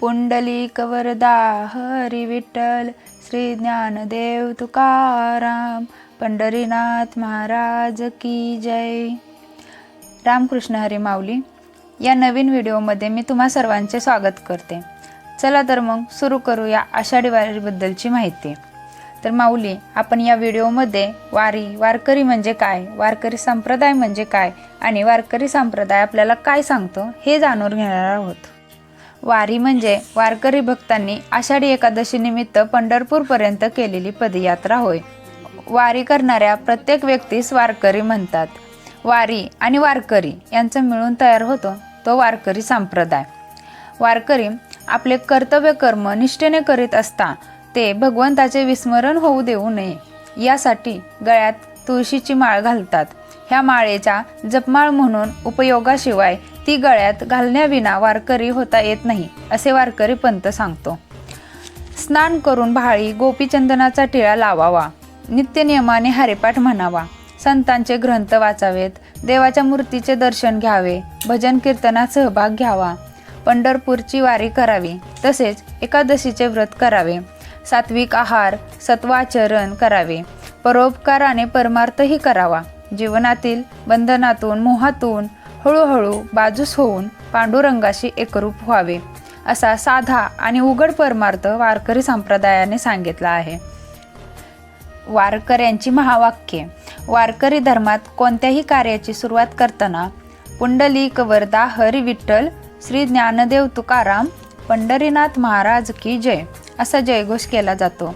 पुंडलिक वरदा हरी विठ्ठल श्री ज्ञानदेव तुकाराम पंढरीनाथ महाराज की जय. रामकृष्ण हरी माऊली या नवीन व्हिडिओमध्ये मी तुम्हा सर्वांचे स्वागत करते. चला तर मग सुरू करूया आषाढी वारीबद्दलची माहिती. तर माऊली आपण या व्हिडिओमध्ये वारी वारकरी म्हणजे काय वारकरी संप्रदाय म्हणजे काय आणि वारकरी संप्रदाय आपल्याला काय सांगतो हे जाणून घेणार आहोत. वारी म्हणजे वारकरी भक्तांनी आषाढी एकादशीनिमित्त पंढरपूरपर्यंत केलेली पदयात्रा होय. वारी करणाऱ्या प्रत्येक व्यक्तीस वारकरी म्हणतात. वारी आणि वारकरी यांचं मिळून तयार होतो तो वारकरी संप्रदाय. वारकरी आपले कर्तव्य कर्म निष्ठेने करीत असता ते भगवंताचे विस्मरण होऊ देऊ नये. यासाठी गळ्यात तुळशीची माळ घालतात. ह्या माळेच्या जपमाळ म्हणून उपयोगाशिवाय ती गळ्यात घालण्याविना वारकरी होता येत नाही असे वारकरी पंत सांगतो. स्नान करून भाळी गोपीचंदनाचा टिळा लावावा. नित्यनियमाने हरिपाठ म्हणावा. संतांचे ग्रंथ वाचावेत. देवाच्या मूर्तीचे दर्शन घ्यावे. भजन कीर्तनात सहभाग घ्यावा. पंढरपूरची वारी करावी. तसेच एकादशीचे व्रत करावे. सात्विक आहार सत्वाचरण करावे. परोपकाराने परमार्थही करावा. जीवनातील बंधनातून मोहातून हळूहळू बाजूस होऊन पांडुरंगाशी एकरूप व्हावे असा साधा आणि उघड परमार्थ वारकरी संप्रदायाने सांगितला आहे. वारकऱ्यांची महावाक्ये. वारकरी धर्मात कोणत्याही कार्याची सुरुवात करताना पुंडलिक वरदा हरी विठ्ठल श्री ज्ञानदेव तुकाराम पंढरीनाथ महाराज की जय असा जयघोष केला जातो.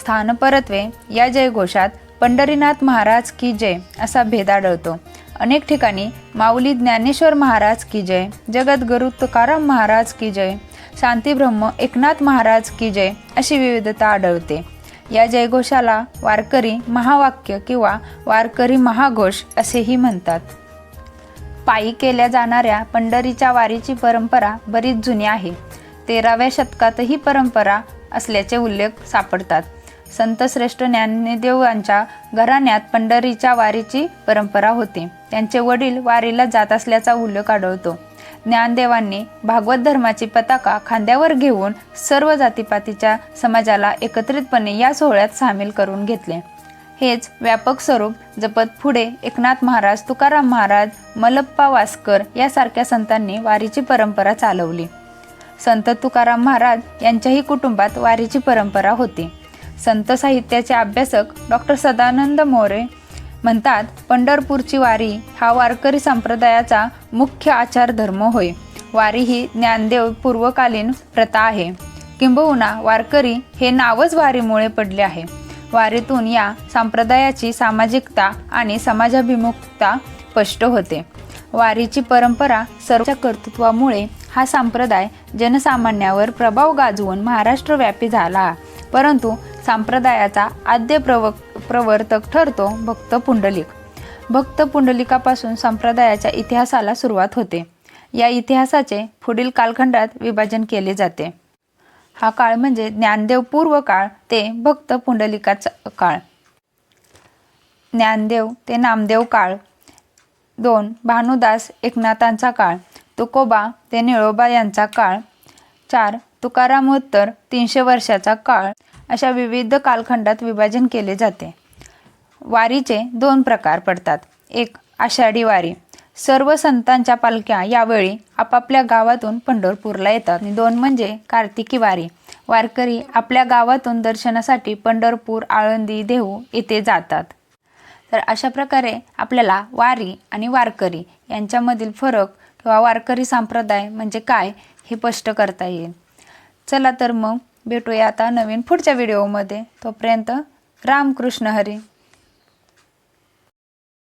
स्थानपरत्वे या जयघोषात पंढरीनाथ महाराज की जय असा भेद आढळतो. अनेक ठिकाणी माऊली ज्ञानेश्वर महाराज की जय जगद्गुरु तुकाराम महाराज की जय शांतीब्रह्म एकनाथ महाराज की जय अशी विविधता आढळते. या जयघोषाला वारकरी महावाक्य किंवा वारकरी महाघोष असेही म्हणतात. पायी केल्या जाणाऱ्या पंढरीच्या वारीची परंपरा बरीच जुनी आहे. तेराव्या शतकातही परंपरा असल्याचे उल्लेख सापडतात. संत श्रेष्ठ ज्ञानदेवांच्या घराण्यात पंढरीच्या वारीची परंपरा होती. त्यांचे वडील वारीला जात असल्याचा उल्लेख आढळतो. ज्ञानदेवांनी भागवत धर्माची पताका खांद्यावर घेऊन सर्व जातीपातीच्या समाजाला एकत्रितपणे या सोहळ्यात सामील करून घेतले. हेच व्यापक स्वरूप जपत पुढे एकनाथ महाराज तुकाराम महाराज मलप्पा वासकर यासारख्या संतांनी वारीची परंपरा चालवली. संत तुकाराम महाराज यांच्याही कुटुंबात वारीची परंपरा होती. संत साहित्याचे अभ्यासक डॉक्टर सदानंद मोरे म्हणतात पंढरपूरची वारी हा वारकरी संप्रदायाचा मुख्य आचार धर्म होय. वारी ही ज्ञानदेव पूर्वकालीन प्रथा आहे. किंबहुना वारकरी हे नावच वारीमुळे पडले आहे. वारीतून या संप्रदायाची सामाजिकता आणि समाजाभिमुखता स्पष्ट होते. वारीची परंपरा सर्वच्या कर्तृत्वामुळे हा संप्रदाय जनसामान्यावर प्रभाव गाजवून महाराष्ट्रव्यापी झाला. परंतु संप्रदायाचा आद्य प्रव प्रवर्तक ठरतो भक्त पुंडलिक. भक्त पुंडलिकापासून संप्रदायाच्या इतिहासाला सुरुवात होते. या इतिहासाचे पुढील कालखंडात विभाजन केले जाते. हा काळ म्हणजे ज्ञानदेव पूर्व काळ ते भक्त पुंडलिकाचा काळ. ज्ञानदेव ते नामदेव काळ. दोन भानुदास एकनाथांचा काळ. तुकोबा ते निळोबा यांचा काळ. चार तुकारामोत्तर तीनशे वर्षाचा काळ अशा विविध कालखंडात विभाजन केले जाते. वारीचे दोन प्रकार पडतात. एक आषाढी वारी. सर्व संतांच्या पालख्या यावेळी आपापल्या गावातून पंढरपूरला येतात. आणि दोन म्हणजे कार्तिकी वारी. वारकरी आपल्या गावातून दर्शनासाठी पंढरपूर आळंदी देहू येथे जातात. तर अशा प्रकारे आपल्याला वारी आणि वारकरी यांच्यामधील फरक किंवा वारकरी संप्रदाय म्हणजे काय हे स्पष्ट करता येईल. चला तर मग भेटूया आता नवीन पुढच्या व्हिडिओमध्ये तोपर्यंत रामकृष्ण हरी.